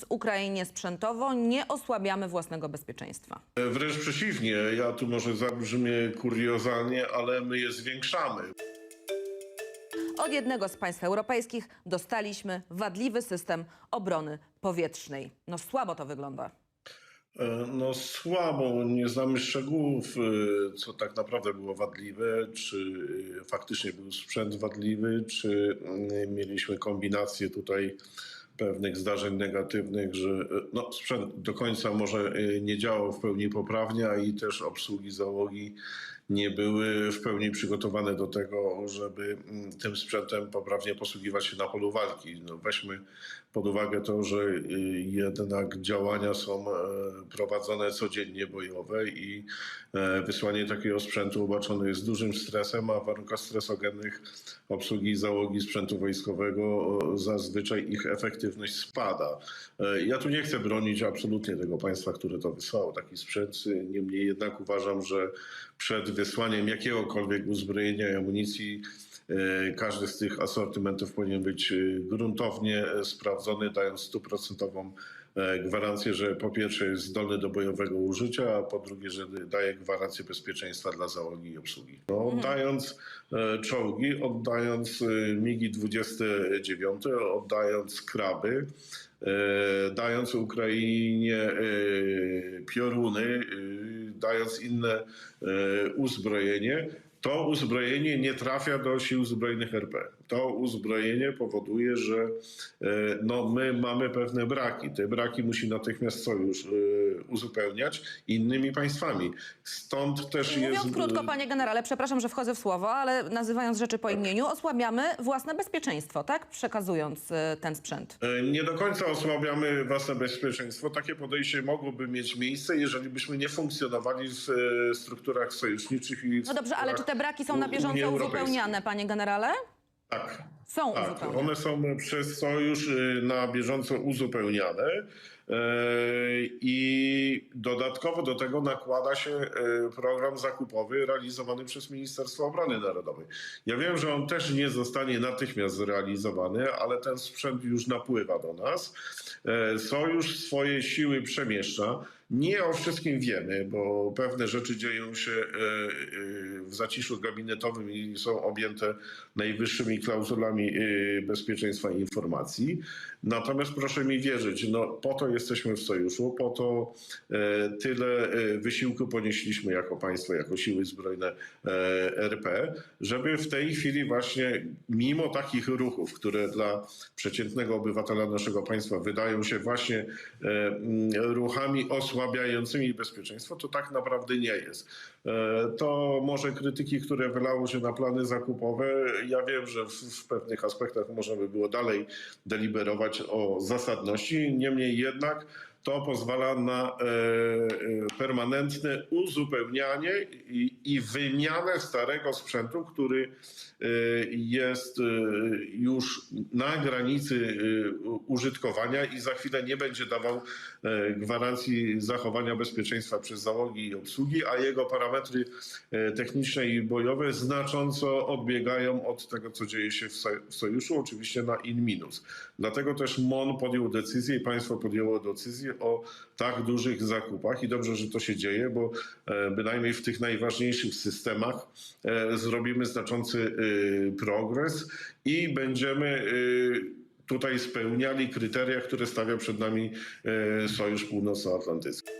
pomóc Ukrainie sprzętowo, nie osłabiamy własnego bezpieczeństwa. Wręcz przeciwnie, ja tu może zabrzmię kuriozalnie, ale my je zwiększamy. Od jednego z państw europejskich dostaliśmy wadliwy system obrony powietrznej. No słabo to wygląda. E, No słabo, nie znamy szczegółów, e, co tak naprawdę było wadliwe, czy e, faktycznie był sprzęt wadliwy, czy mm, mieliśmy kombinację tutaj pewnych zdarzeń negatywnych, że e, no, sprzęt do końca może e, nie działał w pełni poprawnie, a i też obsługi załogi nie były w pełni przygotowane do tego, żeby mm, tym sprzętem poprawnie posługiwać się na polu walki. No, weźmy pod uwagę to, że y, jednak działania są e, prowadzone codziennie bojowe i e, wysłanie takiego sprzętu obarczone jest dużym stresem, a w warunkach stresogennych obsługi załogi sprzętu wojskowego zazwyczaj ich efektywność spada. E, Ja tu nie chcę bronić absolutnie tego państwa, które to wysłało, taki sprzęt. Niemniej jednak uważam, że przed wysłaniem jakiegokolwiek uzbrojenia i amunicji Każdy z tych asortymentów powinien być e, gruntownie e, sprawdzony, dając stuprocentową e, gwarancję, że po pierwsze jest zdolny do bojowego użycia, a po drugie, że daje gwarancję bezpieczeństwa dla załogi i obsługi. No, oddając e, czołgi, oddając e, MIGI 29, oddając kraby, e, dając Ukrainie e, pioruny, e, dając inne e, uzbrojenie, to uzbrojenie nie trafia do sił zbrojnych RP. To uzbrojenie powoduje, że e, no, my mamy pewne braki. Te braki musi natychmiast sojusz e, uzupełniać innymi państwami. Stąd też jest. Mówiąc krótko, panie generale, przepraszam, że wchodzę w słowo, ale nazywając rzeczy po imieniu, osłabiamy własne bezpieczeństwo, tak? Przekazując e, ten sprzęt. E, Nie do końca osłabiamy własne bezpieczeństwo. Takie podejście mogłoby mieć miejsce, jeżeli byśmy nie funkcjonowali w strukturach sojuszniczych i No dobrze, ale czy te braki są na bieżąco uzupełniane, panie generale? Tak. Są Tak, uzupełniane. one są przez sojusz y, na bieżąco uzupełniane i dodatkowo do tego nakłada się e, program zakupowy realizowany przez Ministerstwo Obrony Narodowej. Ja wiem, że on też nie zostanie natychmiast zrealizowany, ale ten sprzęt już napływa do nas. E, Sojusz swoje siły przemieszcza. Nie o wszystkim wiemy, bo pewne rzeczy dzieją się e, e, w zaciszu gabinetowym i są objęte najwyższymi klauzulami e, bezpieczeństwa informacji. Natomiast proszę mi wierzyć, no, po to jesteśmy w sojuszu, po to tyle wysiłku ponieśliśmy jako państwo, jako siły zbrojne RP, żeby w tej chwili właśnie mimo takich ruchów, które dla przeciętnego obywatela naszego państwa wydają się właśnie ruchami osłabiającymi bezpieczeństwo, to tak naprawdę nie jest. E, To może krytyki, które wylało się na plany zakupowe, ja wiem, że w, w pewnych aspektach można by było dalej deliberować o zasadności, niemniej jednak to pozwala na e, e, permanentne uzupełnianie i, wymianę starego sprzętu, który e, jest już na granicy użytkowania i za chwilę nie będzie dawał gwarancji zachowania bezpieczeństwa przez załogi i obsługi, a jego parametry techniczne i bojowe znacząco odbiegają od tego, co dzieje się w sojuszu, oczywiście na in minus. Dlatego też MON podjął decyzję i państwo podjęło decyzję o tak dużych zakupach i dobrze, że to się dzieje, bo e, bynajmniej w tych najważniejszych systemach e, zrobimy znaczący e, progres i będziemy e, tutaj spełniali kryteria, które stawia przed nami e, Sojusz Północnoatlantycki.